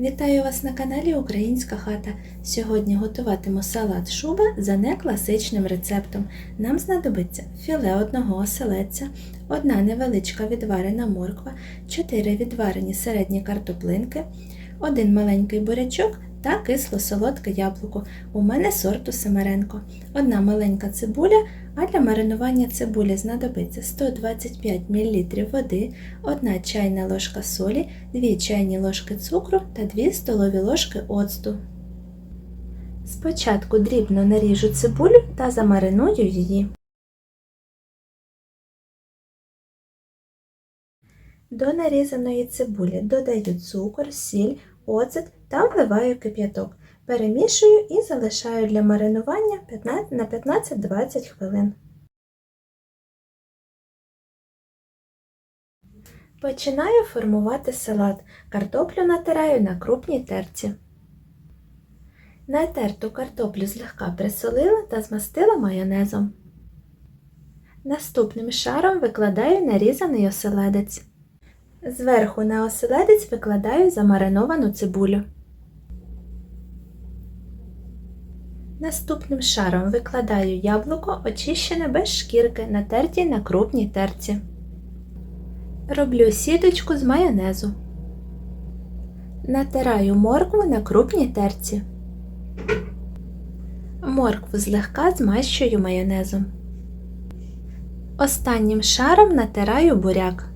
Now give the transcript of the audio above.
Вітаю вас на каналі Українська хата. Сьогодні готуватиму салат шуба за некласичним рецептом. Нам знадобиться філе одного оселедця, одна невеличка відварена морква, 4 відварені середні картоплинки, один маленький бурячок та кисло-солодке яблуко. У мене сорту Семеренко, одна маленька цибуля, а для маринування цибулі знадобиться 125 мл води, 1 чайна ложка солі, 2 чайні ложки цукру та 2 столові ложки оцту. Спочатку дрібно наріжу цибулю та замариную її. До нарізаної цибулі додаю цукор, сіль, оцет та вливаю кип'яток. Перемішую і залишаю для маринування на 15-20 хвилин. Починаю формувати салат. Картоплю натираю на крупній терці. Натерту картоплю злегка присолила та змастила майонезом. Наступним шаром викладаю нарізаний оселедець. Зверху на оселедець викладаю замариновану цибулю. Наступним шаром викладаю яблуко, очищене без шкірки, натерті на крупній терці. Роблю сіточку з майонезу. Натираю моркву на крупній терці. Моркву злегка змащую майонезом. Останнім шаром натираю буряк.